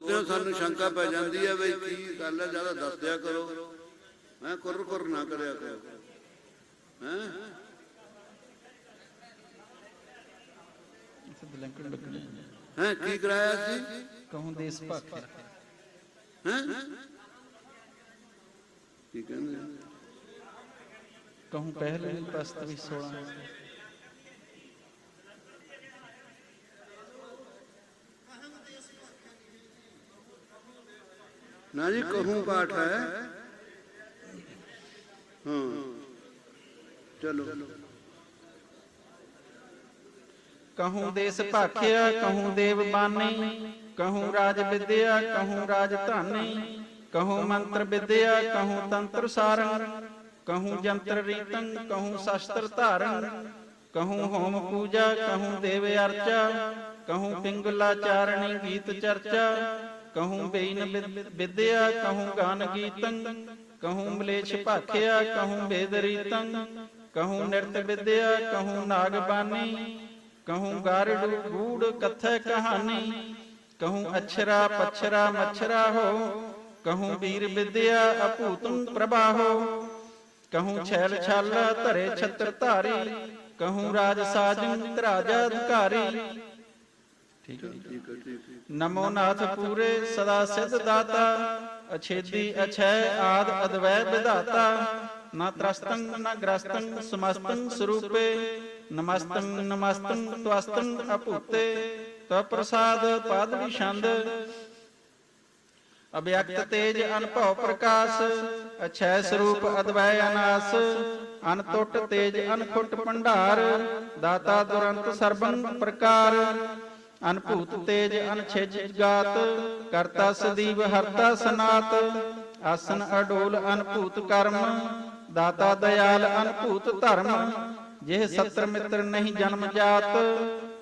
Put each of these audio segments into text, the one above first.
ਤੇ ਸਾਨੂੰ ਸ਼ੰਕਾ ਪੈ ਜਾਂਦੀ ਹੈ ਵੀ ਕੀ ਗੱਲ ਹੈ ਜ਼ਿਆਦਾ ਦੱਸ ਦਿਆ ਕਰੋ। ਮੈਂ ਕੁਰ ਕੁਰ ਨਾ ਕਰਿਆ ਕਰੋ। ਹੈ? ਸਿੱਧ ਲੰਕਣ ਲੱਗਣੇ ਹੈ ਕੀ ਕਰਾਇਆ ਸੀ? ਕਹੂੰ ਦੇਸ ਭਖ ਹੈ? ਕੀ ਕਹਿੰਦੇ? ਕਹੂੰ ਪਹਿਲੇ ਪਸਤ ਵੀ 16 ਨਾ ਜੀ, ਕਹੂੰ ਪਾਠ ਹੈ। ਹਾਂ। ਚਲੋ। ਕਹੂੰ ਦੇਸ ਭਾਖਿਆ, ਕਹੂੰ ਦੇਵ ਬਾਣੀ ਕਹੂੰ ਰਾਜ ਵਿਦਿਆ, ਕਹੂੰ ਰਾਜ ਧਾਨੀ, ਕਹੂੰ ਮੰਤਰ ਵਿਦਿਆ, ਕਹੂੰ ਤੰਤਰ ਸਾਰੰ ਕਹੂੰ ਜੰਤਰ ਰੀਤੰ, ਕਹੂੰ ਸ਼ਸਤਰ ਧਾਰੰ, ਕਹੂੰ ਹੋਮ ਪੂਜਾ, ਕਹੂੰ ਦੇਵ ਅਰਚਾ, ਕਹੂੰ ਪਿੰਗਲਾ ਚਾਰਣੀ ਗੀਤ ਚਰਚਾ ਕਹੂੰ ਬੇਨ ਵਿਦ- ਵਿਦਿਆ ਕਹੂੰ ਗਾਨ ਗੀਤੰ ਕਹੂੰ ਮਲੇਛ ਭਾਖਿਆ ਕਹੂੰ ਵੇਦ ਰੀਤੰ ਕਹੂੰ ਨਿਰਤ ਵਿਦਿਆ ਕਹੂੰ ਨਾਗ ਬਾਣੀ ਕਹੂੰ ਗਾਰੜ ਗੂੜ ਕਥੈ ਕਹਾਣੀ ਕਹੂੰ ਅਛਰਾ ਪਛਰਾ ਮਛਰਾ ਹੋ ਕਹੂੰ ਵੀਰ ਵਿਦਿਆ ਅਭੂਤੰ ਪ੍ਰਭਾਹੋ ਕਹੂੰ ਛੈਲ ਛਾਲ ਧਰੇ ਛਤਰ ਧਾਰੀ ਕਹੂੰ ਰਾਜ ਸਾਜਨ ਰਾਜਾ ਅਧਿਕਾਰੀ ਠੀਕ ਹੈ ਨਮੋ ਨਾਥ ਪੂਰੇ ਸਦਾ ਸਿੱਧ ਦਾਤਾ ਅਛੇਦੀ ਅਛੈ ਆਦ ਅਦਵੈ ਵਿਧਾਤਾ। ਨਾ ਤਰਸਤੰ ਨਾ ਗ੍ਰਸਤੰ ਸਮਸਤੰ ਸਰੂਪੇ। ਨਮਸਤੰ ਨਮਸਤੰ ਤਵਸਤੰ ਅਭੂਤੇ। ਤਵ ਪ੍ਰਸਾਦ ਪਦ ਵਿਛੰਦ ਅਭਿਅਕਤ ਤੇਜ ਅਨਭਉ ਪ੍ਰਕਾਸ਼। ਅਛੈ ਸਰੂਪ ਅਦਵੈ ਅਨਾਸ। ਅਨਟੁੱਟ ਤੇਜ ਅਨਖੁੱਟ ਭੰਡਾਰ। ਦਾਤਾ ਦੁਰੰਤ ਸਰਬੰ ਪ੍ਰਕਾਰ। ਅਨਭੂਤ ਤੇਜ ਅਨਛਿਜ ਗਾਤ ਕਰਤਾ ਸਦੀਵ, ਹਰਤਾ ਸਨਾਤ, ਆਸਨ ਅਡੋਲ ਅਨਭੂਤ ਕਰਮ, ਦਾਤਾ ਦਇਆਲ ਅਨਭੂਤ ਧਰਮ, ਜਿਹ ਸਤਰ ਮਿੱਤਰ ਨਹੀਂ ਜਨਮ ਜਾਤ,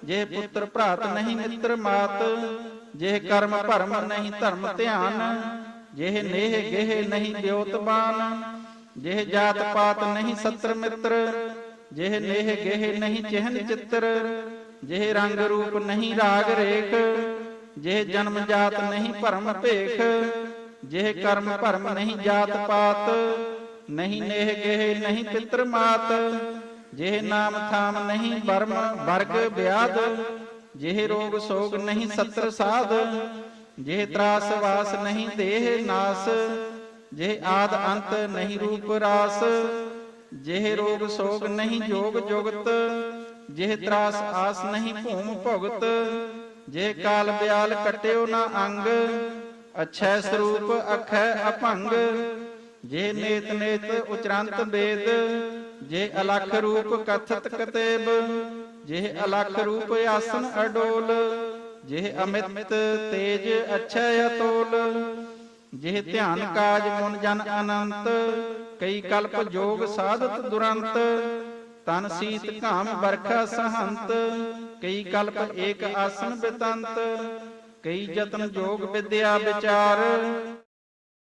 ਜਿਹ ਪੁੱਤਰ ਭਰਾਤ ਨਹੀਂ ਮਿੱਤਰ ਮਾਤ, ਜਿਹ ਕਰਮ ਭਰਮ ਨਹੀਂ ਧਰਮ ਧਿਆਨ, ਜਿਹ ਨੇਹ ਗੇਹ ਨਹੀਂ ਬਿਉਤਬਾਨ ਜਿਹ ਜਾਤ ਪਾਤ ਨਹੀਂ ਸਤਰ ਮਿੱਤਰ, ਜਿਹ ਨੇਹ ਗੇਹ ਨਹੀਂ ਚਿਹਨ ਚਿੱਤਰ ਜਿਹ ਰੰਗ ਰੂਪ ਨਹੀਂ ਰਾਗ ਰੇਖ, ਜਿਹ ਜਨਮ ਜਾਤ ਨਹੀਂ ਭਰਮ ਭੇਖ, ਜਿਹ ਕਰਮ ਭਰਮ ਨਹੀਂ ਜਾਤ ਪਾਤ, ਨਹੀਂ ਨੇਹ ਗੇਹ ਨਹੀਂ ਪਿਤਰ ਮਾਤ, ਜਿਹ ਨਾਮ ਥਾਮ ਨਹੀਂ ਬਰਮ ਵਰਗ ਵਿਆਦ, ਜਿਹ ਰੋਗ ਸੋਗ ਨਹੀਂ ਸਤਰ ਸਾਧ, ਜਿਹ ਤਰਾਸ ਵਾਸ ਨਹੀਂ ਦੇਹ ਨਾਸ, ਜਿਹ ਆਦ ਅੰਤ ਨਹੀਂ ਰੂਪ ਰਾਸ, ਜਿਹ ਰੋਗ ਸੋਗ ਨਹੀਂ ਜੋਗ ਜੁਗਤ ਜਿਹ ਤਰਾਸ ਆਸ ਨਹੀਂ ਭੂਮ ਭੁਗਤ ਜਿਹ ਕਾਲ ਬਿਆਲ ਕਟਿਓ ਨਾ ਅੰਗ ਅਛੈ ਸਰੂਪ ਅਖੈ ਅਭੰਗ ਜੇ ਨੇਤ ਨੇਤ ਉਚਰੰਤ ਵੇਦ ਜੇ ਅਲਖ ਰੂਪ ਕਥਤ ਕਤੇਬ। ਜੇ ਅਲਖ ਰੂਪ ਆਸਨ ਅਡੋਲ। ਜੇ ਅਮਿਤ ਤੇਜ ਅਛੈ ਅਤੋਲ। ਜੇ ਧਿਆਨ ਕਾਜ ਮਨ ਜਨ ਅਨੰਤ। ਕਈ ਕਲਪ ਜੋਗ ਸਾਧਤ ਦੁਰੰਤ। ਤਨ ਸੀਤ ਘਾਮ ਵਰਖਾ ਸਹੰਤ, ਕਈ ਕਲਪ ਏਕ ਆਸਨ ਬਿਤੰਤ, ਕਈ ਯਤਨ ਜੋਗ ਵਿਦਿਆ ਵਿਚਾਰ।